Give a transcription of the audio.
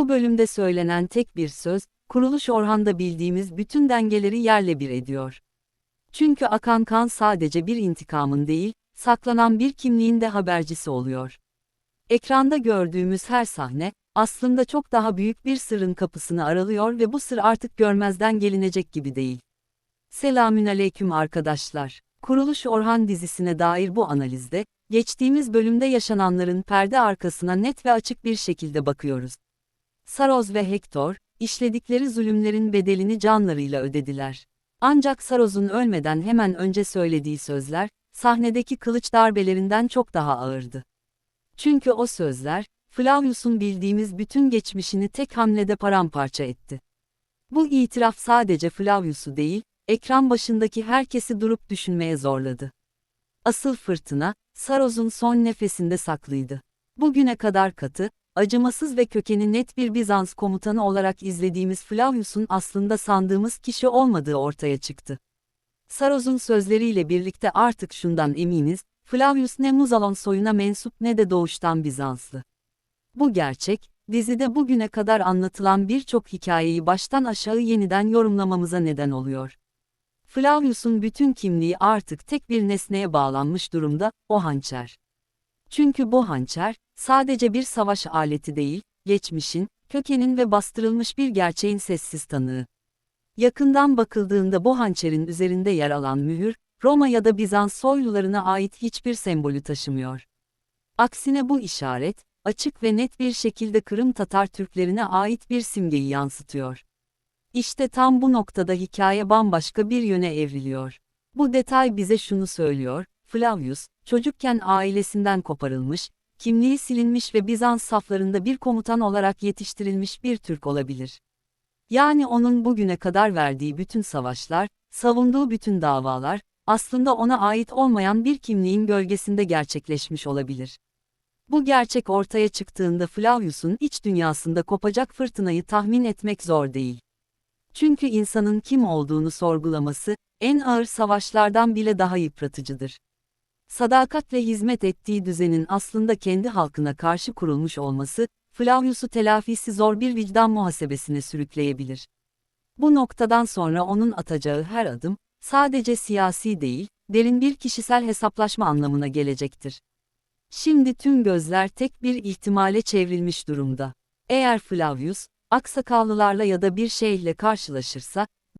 Bu bölümde söylenen tek bir söz, Kuruluş Orhan'da bildiğimiz bütün dengeleri yerle bir ediyor. Çünkü akan kan sadece bir intikamın değil, saklanan bir kimliğin de habercisi oluyor. Ekranda gördüğümüz her sahne, aslında çok daha büyük bir sırrın kapısını aralıyor ve bu sır artık görmezden gelinecek gibi değil. Selamünaleyküm arkadaşlar. Kuruluş Orhan dizisine dair bu analizde, geçtiğimiz bölümde yaşananların perde arkasına net ve açık bir şekilde bakıyoruz. Saroz ve Hector, işledikleri zulümlerin bedelini canlarıyla ödediler. Ancak Saroz'un ölmeden hemen önce söylediği sözler, sahnedeki kılıç darbelerinden çok daha ağırdı. Çünkü o sözler, Flavius'un bildiğimiz bütün geçmişini tek hamlede paramparça etti. Bu itiraf sadece Flavius'u değil, ekran başındaki herkesi durup düşünmeye zorladı. Asıl fırtına, Saroz'un son nefesinde saklıydı. Bugüne kadar katı, acımasız ve kökeni net bir Bizans komutanı olarak izlediğimiz Flavius'un aslında sandığımız kişi olmadığı ortaya çıktı. Saroz'un sözleriyle birlikte artık şundan eminiz, Flavius ne Muzalon soyuna mensup ne de doğuştan Bizanslı. Bu gerçek, dizide bugüne kadar anlatılan birçok hikayeyi baştan aşağı yeniden yorumlamamıza neden oluyor. Flavius'un bütün kimliği artık tek bir nesneye bağlanmış durumda, o hançer. Çünkü bu hançer, sadece bir savaş aleti değil, geçmişin, kökenin ve bastırılmış bir gerçeğin sessiz tanığı. Yakından bakıldığında bu hançerin üzerinde yer alan mühür, Roma ya da Bizans soylularına ait hiçbir sembolü taşımıyor. Aksine bu işaret, açık ve net bir şekilde Kırım Tatar Türklerine ait bir simgeyi yansıtıyor. İşte tam bu noktada hikaye bambaşka bir yöne evriliyor. Bu detay bize şunu söylüyor, Flavius, çocukken ailesinden koparılmış, kimliği silinmiş ve Bizans saflarında bir komutan olarak yetiştirilmiş bir Türk olabilir. Yani onun bugüne kadar verdiği bütün savaşlar, savunduğu bütün davalar, aslında ona ait olmayan bir kimliğin gölgesinde gerçekleşmiş olabilir. Bu gerçek ortaya çıktığında Flavius'un iç dünyasında kopacak fırtınayı tahmin etmek zor değil. Çünkü insanın kim olduğunu sorgulaması, en ağır savaşlardan bile daha yıpratıcıdır. Sadakatle hizmet ettiği düzenin aslında kendi halkına karşı kurulmuş olması, Flavius'u telafisi zor bir vicdan muhasebesine sürükleyebilir. Bu noktadan sonra onun atacağı her adım, sadece siyasi değil, derin bir kişisel hesaplaşma anlamına gelecektir. Şimdi tüm gözler tek bir ihtimale çevrilmiş durumda. Eğer Flavius, aksakallılarla ya da bir şeyhle karşılaşırsa,